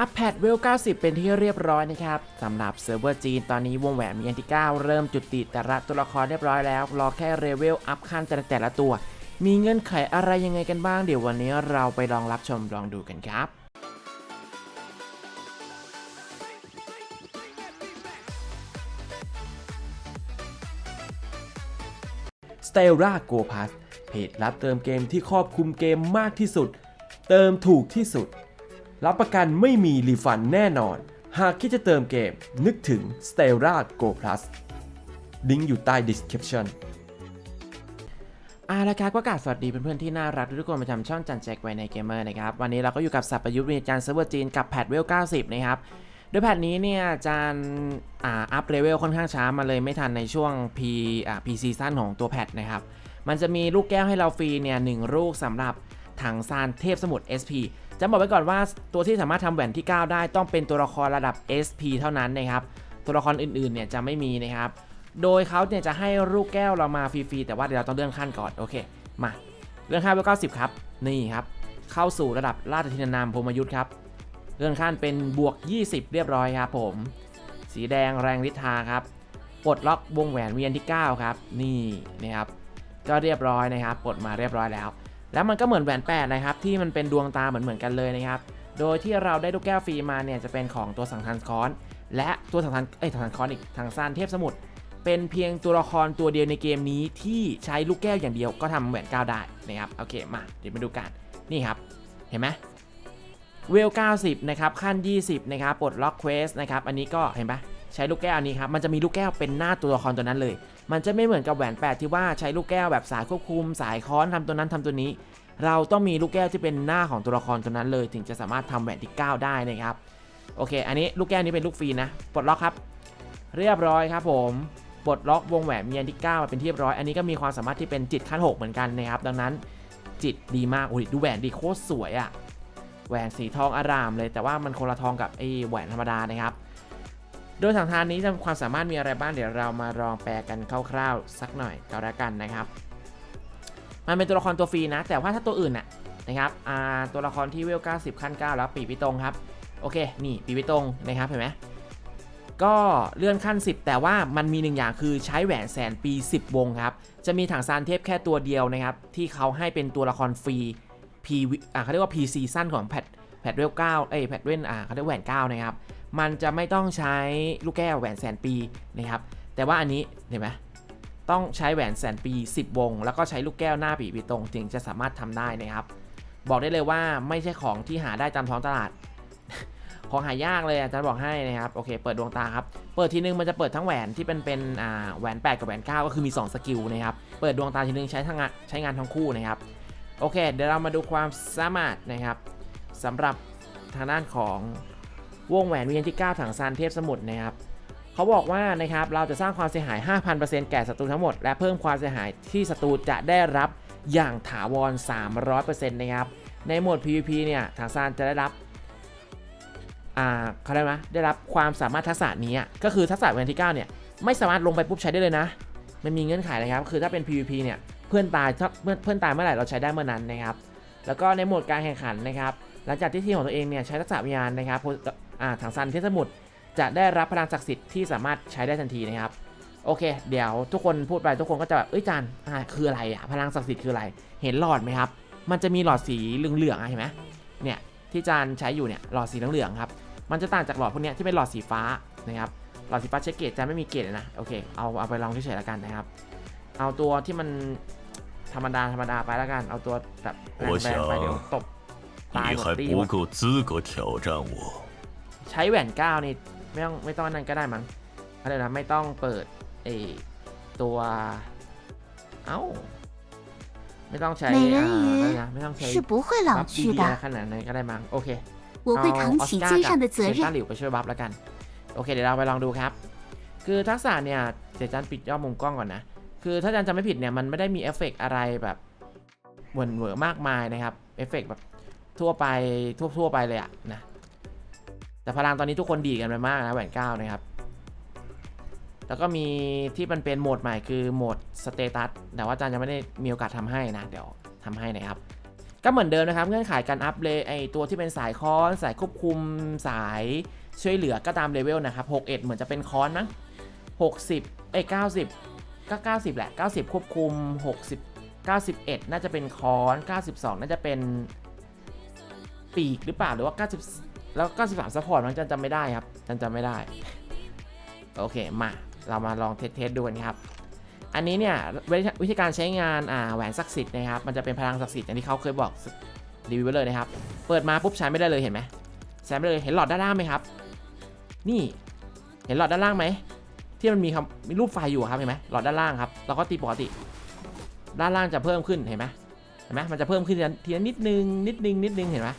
อัพแพดเวล 90 เป็นที่เรียบร้อยนะครับสำหรับเซิร์ฟเวอร์จีนตอนนี้วงแหวนมีอันที่ 9 เริ่มจุดติแต่ละตัวละครเรียบร้อยแล้ว รอแค่เลเวลอัพขั้นแต่ละแต่ละตัว มีเงื่อนไขอะไรยังไงกันบ้าง เดี๋ยววันนี้เราไปลองรับชมลองดูกันครับ s t e l l a Go Pass เพจรับเติมเกมที่ครอบคลุมเกมมากที่สุด เติมถูกที่สุด รับประกันไม่มีรีฟันแน่นอน หากคิดจะเติมเกมนึกถึง s t e l l a Go Plus ลิงก์อยู่ใต้ description อาละครับก็กราบสวัสดีเพื่อนๆที่น่ารักทุกคนประจำช่องจันแจ็คไว้ในเกมเมอร์นะครับ วันนี้เราก็อยู่กับสับประยุทธ์วิญญาณเซิร์ฟเวอร์จีนกับแพทเวล 90 นะครับ โดยแพทนี้เนี่ยจานอ่าอัพเลเวลค่อนข้างช้ามาเลยไม่ทันในช่วง P อ่า P ซีซั่นของตัวแพทนะครับ มันจะมีลูกแก้วให้เราฟรีเนี่ยหนึ่งลูกสำหรับ ถังซานเทพสมุทร SP จะบอกไว้ก่อนว่าตัวที่สามารถทำแหวนที่ 9 ได้ต้องเป็นตัวละครระดับ SP เท่านั้นนะครับ ตัวละครอื่นๆเนี่ยจะไม่มีนะครับ โดยเขาเนี่ยจะให้ลูกแก้วเรามาฟรีๆแต่ว่าเดี๋ยวเราต้องเลื่อนขั้นก่อน โอเค มาเลื่อนขั้นไป90 ครับ นี่ครับ เข้าสู่ระดับราชธินานามพรมยุทธ์ครับ เลื่อนขั้นเป็นบวก 20 เรียบร้อยครับผม สีแดงแรงฤทธาครับปลดล็อกวงแหวนเวียนที่ 9 ครับ นี่นะครับ ก็เรียบร้อยนะครับปลดมาเรียบร้อยแล้ว แล้วมันก็เหมือนแหวนแปดนะครับที่มันเป็นดวงตาเหมือนเหมือนกันเลยนะครับ โดยที่เราได้ลูกแก้วฟรีมาเนี่ยจะเป็นของตัวสังทันคอนและตัวสังทันเอ้ยสังทันคอนอีกทางซานเทพสมุทรเป็นเพียงตัวละครตัวเดียวในเกมนี้ที่ใช้ลูกแก้วอย่างเดียวก็ทำแหวนก้าวได้นะครับโอเคมาเดี๋ยวมาดูกันนี่ครับเห็นไหมเวล 90 นะครับ ขั้น 20 นะครับปลดล็อกเควสนะครับ อันนี้ก็เห็นปะ ใช้ลูกแก้วนี้ครับมันจะมีลูกแก้วเป็นหน้าตัวละครตัวนั้นเลย มันจะไม่เหมือนกับแหวน8ที่ว่าใช้ลูกแก้วแบบสายควบคุม สายค้อนทำตัวนั้นทำตัวนี้ เราต้องมีลูกแก้วที่เป็นหน้าของตัวละครตัวนั้นเลย ถึงจะสามารถทำแหวนที่ 9 ได้นะครับโอเค อันนี้ลูกแก้วนี้เป็นลูกฟรีนะปลดล็อกครับ เรียบร้อยครับผมปลดล็อกวงแหวนเมียนที่9มาเป็นที่เรียบร้อย อันนี้ก็มีความสามารถที่เป็นจิตขั้น 6 เหมือนกันนะครับ ดังนั้นจิตดีมากโอ้ยดูแหวนดีโคตรสวยอะแหวนสีทองอารามเลยแต่ว่ามันคนละทองกับไอ้แหวนธรรมดานะครับ โดยสังทานนี้จะความสามารถมีอะไรบ้างเดี๋ยวเรามาลองแปลกันคร่าวๆ สักหน่อยก็แล้วกันนะครับ มันเป็นตัวละครตัวฟรีนะ แต่ว่าถ้าตัวอื่นน่ะนะครับตัวละครที่เวล 90 ขั้น 9 แล้วปีพิตรงครับ โอเค นี่ปีพิตรงนะครับเห็นไหมก็เลื่อนขั้น 10 แต่ว่ามันมีหนึ่งอย่างคือใช้แหวนแสนปี 10 วงครับ จะมีถังซานเทพแค่ตัวเดียวนะครับ ที่เขาให้เป็นตัวละครฟรี P อ่าเขาเรียกว่า P ซีซั่นของแพทแพทเวล9เอ้ยแพทเวนอ่าเขาเรียกแหวน9นะครับ มันจะไม่ต้องใช้ลูกแก้วแหวนแสนปีนะครับ แต่ว่าอันนี้เห็นไหมต้องใช้แหวนแสนปี 10 วง แล้วก็ใช้ลูกแก้วหน้าปีปีตรงถึงจะสามารถทำได้นะครับ บอกได้เลยว่าไม่ใช่ของที่หาได้ตามท้องตลาด ของหายากเลยอาจารย์บอกให้นะครับ โอเค เปิดดวงตาครับ เปิดทีนึงมันจะเปิดทั้งแหวนที่เป็นเป็นอ่าแหวน 8 กับแหวน9ก็คือมี 2 สกิลนะครับ เปิดดวงตาทีนึงใช้ทั้งใช้งานทั้งคู่นะครับ โอเค เดี๋ยวเรามาดูความสามารถนะครับสำหรับทางด้านของ วงแหวนเวียนที่ 9 ถังซานเทพสมุทรนะครับเขาบอกว่านะครับเราจะสร้างความเสียหาย 5,000%แก่ศัตรูทั้งหมด และเพิ่มความเสียหายที่ศัตรูจะได้รับอย่างถาวร 300%นะครับในโหมด PVP เนี่ยถังซานจะได้รับอ่าเขาเรียกว่าได้รับความสามารถทักษะนี้ก็คือทักษะเวนที่9เนี่ยไม่สามารถลงไปปุ๊บใช้ได้เลยนะ มันมีเงื่อนไขนะครับ คือถ้าเป็น PVP เนี่ยเพื่อนตายถ้าเพื่อนเพื่อนตายเมื่อไหร่เราใช้ได้เมื่อนั้นนะครับ แล้วก็ในโหมดการแข่งขันนะครับ หลังจากที่ทีมของตัวเองเนี่ยใช้ทักษะวิญญาณนะครับ ถังซันเทพสมุดจะได้รับพลังศักดิ์สิทธิ์ที่สามารถใช้ได้ทันทีนะครับ โอเค เดี๋ยวทุกคนพูดไปทุกคนก็จะแบบเอ้ยจานคืออะไรอะพลังศักดิ์สิทธิ์คืออะไร เห็นหลอดไหมครับ มันจะมีหลอดสีเหลืองๆเห็นไหมเนี่ยที่จานใช้อยู่เนี่ยหลอดสีเหลืองๆครับมันจะต่างจากหลอดพวกนี้ที่เป็นหลอดสีฟ้านะครับหลอดสีฟ้าใช้เกจจะไม่มีเกจนะโอเคเอาเอาไปลองเฉยๆแล้วกันนะครับ เอาตัวที่มันธรรมดาธรรมดาไปแล้วกันเอาตัวแบบแรงไปเดี๋ยวตบตายหมดตีหมด ช้แหวนก้าวนี่ไม่ต้องไม่ต้องนั่นก็ได้มั้งอะไรนะไม่ต้องเปิดเออตัว เอ้า ไม่ต้องใช้ 美人 อ่าอะไร 鱼 นะไม่ต้องใช้ 是不会 บั 老 ฟดี 去 อะไร 的， ขนาดนั้นก็ได้มั้งโอเค 我会扛起肩上的责 เซนต้า 任。 หลิวไปช่วยบัฟแล้วกัน โอเค เดี๋ยวเราไปลองดูครับ คือทักษะเนี่ยเดี๋ยวจันปิดย่อมุมกล้องก่อนนะ คือถ้าจันจำไม่ผิดเนี่ย มันไม่ได้มีเอฟเฟกต์อะไรแบบเหมือนเหวอมากมายนะครับ เอฟเฟกต์แบบทั่วไปทั่วทั่วไปเลยอะนะ แต่พลังตอนนี้ทุกคนดีกันไปมากนะแหวนเก้านะครับ แล้วก็มีที่มันเป็นโหมดใหม่คือโหมดสเตตัสแต่ว่าอาจารย์ยังไม่ได้มีโอกาสทำให้นะ เดี๋ยวทำให้นะครับ ก็เหมือนเดิมนะครับ เงื่อนไขการอัพเลไอตัวที่เป็นสายคอนสายควบคุมสายช่วยเหลือก็ตามเลเวลนะครับ61 เหมือนจะเป็นคอนมั้ง60 เอ้ย90 ก็ 90 แหละ 90 ควบคุม 60 91 น่าจะเป็นค้อน 92 น่าจะเป็นปีกหรือเปล่า หรือว่า 90 แล้ว93ซัพพอร์ตมันจันจำไม่ได้ครับจันจำไม่ได้ โอเคมาเรามาลองเทสดูกันครับ อันนี้เนี่ยวิธีการใช้งานอ่าแหวนศักดิ์สิทธิ์นะครับ มันจะเป็นพลังศักดิ์สิทธิ์อย่างที่เขาเคยบอกรีวิวไว้เลยนะครับ เปิดมาปุ๊บใช้ไม่ได้เลยเห็นไหมใช้ไม่ได้เลยเห็นหลอดด้านล่างไหมครับ นี่เห็นหลอดด้านล่างไหมที่มันมีคำมีรูปไฟอยู่ครับเห็นไหมหลอดด้านล่างครับเราก็ตีปกติ ด้านล่างจะเพิ่มขึ้นเห็นไหมเห็นไหมมันจะเพิ่มขึ้นทีละนิดนึงนิดนึงนิดนึงเห็นไหม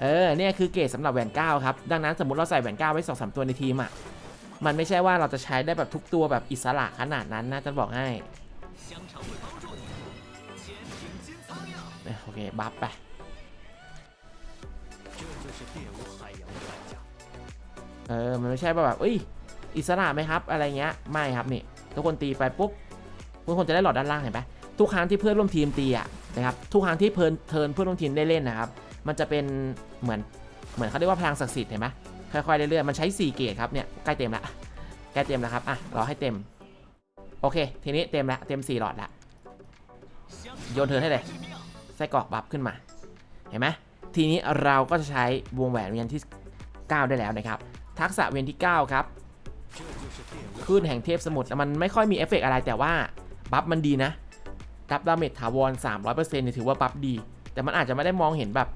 เออเนี่ยคือเกรดสำหรับแหวนเก้าครับ ดังนั้นสมมติเราใส่แหวนเก้าไว้สองสามตัวในทีมอะมันไม่ใช่ว่าเราจะใช้ได้แบบทุกตัวแบบอิสระขนาดนั้นนะจะบอกให้โอเคบัฟไปเออ มันไม่ใช่ว่าแบบเอ้ย อิสระไหมครับ อะไรเงี้ย ไม่ครับนี่ ทุกคนตีไปปุ๊บ ทุกคนจะได้หลอดด้านล่างเห็นไหมทุกครั้งที่เพื่อนร่วมทีมตีอะนะครับ ทุกครั้งที่เพลินเทินเพื่อนร่วมทีมได้เล่นนะครับ มันจะเป็นเหมือนเหมือนเขาเรียกว่าพลังศักดิ์สิทธิ์เห็นไหมค่อยๆเรื่อยๆมันใช้ 4 เกตครับเนี่ยใกล้เต็มละใกล้เต็มแล้วครับอะรอให้เต็ม โอเค ทีนี้เต็มละเต็ม 4 หลอดละโยนเธอให้เลยใส่กรอกบับขึ้นมาเห็นไหมทีนี้เราก็จะใช้วงแหวนเวียนที่ 9 ได้แล้วนะครับ ทักษะเวียนที่ 9 ครับขึ้นแห่งเทพสมุทรมันไม่ค่อยมีเอฟเฟกอะไรแต่ว่าบัฟมันดีนะดับดาเมจถาวร 300%เนี่ยถือว่าบัฟดี แต่มันอาจจะไม่ได้มองเห็นแบบ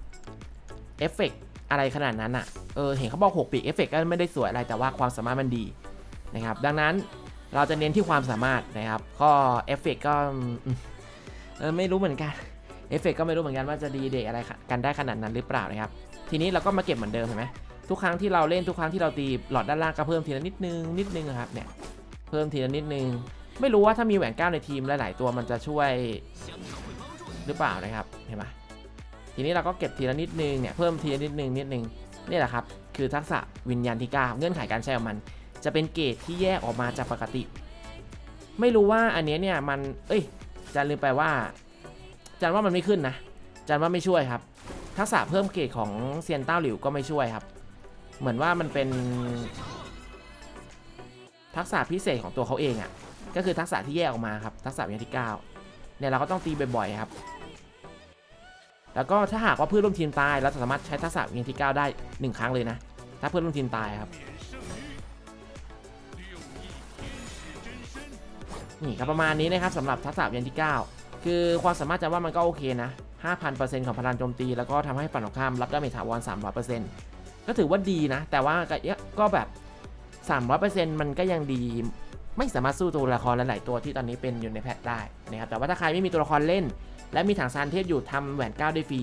เอฟเฟกอะไรขนาดนั้นอะ่ะ เออ เห็นเขาบอก 6 ปีเอฟเฟกก็ไม่ได้สวยอะไรแต่ว่าความสามารถมันดีนะครับ ดังนั้นเราจะเน้นที่ความสามารถนะครับ ก็เอฟเฟกก็ไม่รู้เหมือนกัน เอฟเฟกก็ไม่รู้เหมือนกันว่าจะดีเดอะไรกันได้ขนาดนั้นหรือเปล่านะครับ ทีนี้เราก็มาเก็บเหมือนเดิมเห็นไหมทุกครั้งที่เราเล่นทุกครั้งที่เราตีหลอดด้านล่างก็เพิ่มทีละนิดนึงนิดนึงครับเนี่ย เพิ่มทีละนิดนึง ไม่รู้ว่าถ้ามีแหวนก้าในทีมหลาย ๆ ตัวมันจะช่วยหรือเปล่านะครับ เห็นไหม ทีนี้เราก็เก็บทีละนิดนึงเนี่ยเพิ่มทีละนิดนึงนิดนึงนี่แหละครับคือทักษะวิญญาณที่9เงื่อนไขการใช้ของมัน จะเป็นเกรดที่แยกออกมาจากปกติ ไม่รู้ว่าอันนี้เนี่ยมันเอ้ยจันลืมไปว่าจันว่ามันไม่ขึ้นนะจันว่าไม่ช่วยครับ ทักษะเพิ่มเกรดของเซียนเต้าหลิวก็ไม่ช่วยครับ เหมือนว่ามันเป็น ทักษะพิเศษของตัวเขาเองอะ่ะก็คือทักษะที่แยกออกมาครับทักษะวิญญาณที่9เนี่ยเราก็ต้องตีบ่อยๆครับ แล้วก็ถ้าหากว่าเพื่อนร่วมทีมตายเราจะสามารถใช้ทักษะวิญญาณที่ 9 ได้ 1 ครั้งเลยนะ ถ้าเพื่อนร่วมทีมตายครับ นี่ครับประมาณนี้นะครับสำหรับทักษะวิญญาณที่ 9 คือความสามารถจะว่ามันก็โอเคนะ 5,000%ของพลังโจมตี แล้วก็ทำให้ฝั่งตรงข้ามรับดาเมจถาวร 300%ก็ถือว่าดีนะ แต่ว่าก็ก็แบบ 300%มันก็ยังดีไม่สามารถสู้ตัวละครหลายๆตัวที่ตอนนี้เป็นอยู่ในแพทได้นะครับแต่ว่าถ้าใครไม่มีตัวละครเล่น และมีถังซานเทพอยู่ทำแหวนก้าวได้ฟรี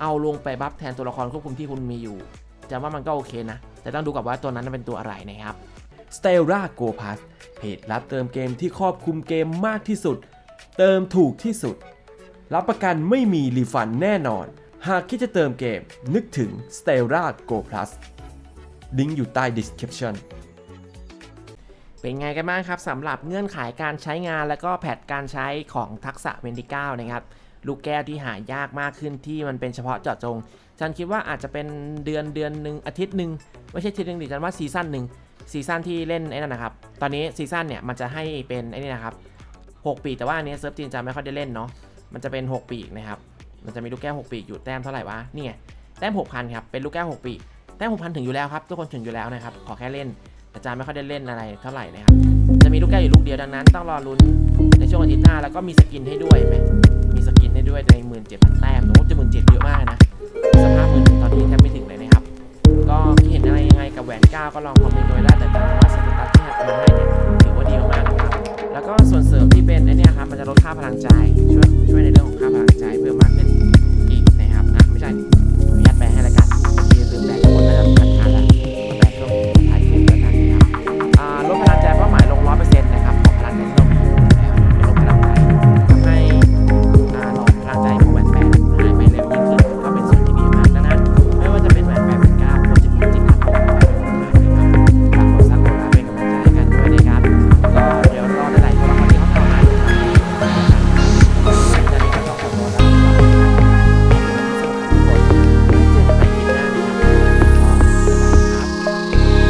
เอาลงไปบัฟแทนตัวละครควบคุมที่คุณมีอยู่จะว่ามันก็โอเคนะ แต่ต้องดูกับว่าตัวนั้นเป็นตัวอะไรนะครับ s t e l l a Go Pass เพจรับเติมเกมที่ครอบคลุมเกมมากที่สุด เติมถูกที่สุด รับประกันไม่มีรีฟันแน่นอน หากคิดจะเติมเกมนึกถึง s t e l l a Go Plus ลิงก์อยู่ใต้ description เป็นไงกันบ้างครับสำหรับเงื่อนไขการใช้งานแล้วก็แพทการใช้ของทักษะเวนติก้านะครับ ลูกแก้วที่หายากมากขึ้นที่มันเป็นเฉพาะเจาะจง ฉันคิดว่าอาจจะเป็นเดือนเดือนหนึ่งอาทิตย์หนึ่งไม่ใช่อาทิตย์หนึ่งดิฉันว่าซีซั่นหนึ่งซีซั่นที่เล่นไอ้นั่นนะครับ ตอนนี้ซีซั่นเนี่ยมันจะให้เป็นไอ้นี่นะครับ6 ปีแต่ว่าอันนี้เซิร์ฟจีนจะไม่ค่อยได้เล่นเนาะ มันจะเป็น 6 ปีนะครับ มันจะมีลูกแก้ว 6 ปีอยู่แต้มเท่าไหร่วะ นี่ไง แต้ม 6,000 ครับ เป็นลูกแก้ว 6 ปี แต้ม 6,000 ถึงอยู่แล้วครับ ทุกคนถึงอยู่แล้วนะครับ ขอแค่เล่น อาจารย์ไม่ค่อยได้เล่นอะไรเท่าไหร่นะครับ จะมีลูกแก้วอยู่ลูกเดียวดังนั้น ต้องรอลุ้นในช่วงอาทิตย์หน้า แล้วก็มีสกินให้ด้วยไหมมี กินได้ด้วยในหมื่นเจ็ดพันแต้มโอ้จะหมื่นเจ็ดเยอะมากนะ สภาพหมื่นตอนนี้แทบไม่ถึงเลยนะครับ ก็คิดเห็นอะไรยังไงกับแหวนก้าก็ลองคอมเมนต์โดยได้แต่ผมว่าสเตตัสที่หักมาให้เนี่ยถือว่าดีมากนะครับ แล้วก็ส่วนเสริมที่เป็นไอเนี่ยครับมันจะลดค่าพลังใจช่วยช่วยในเรื่อง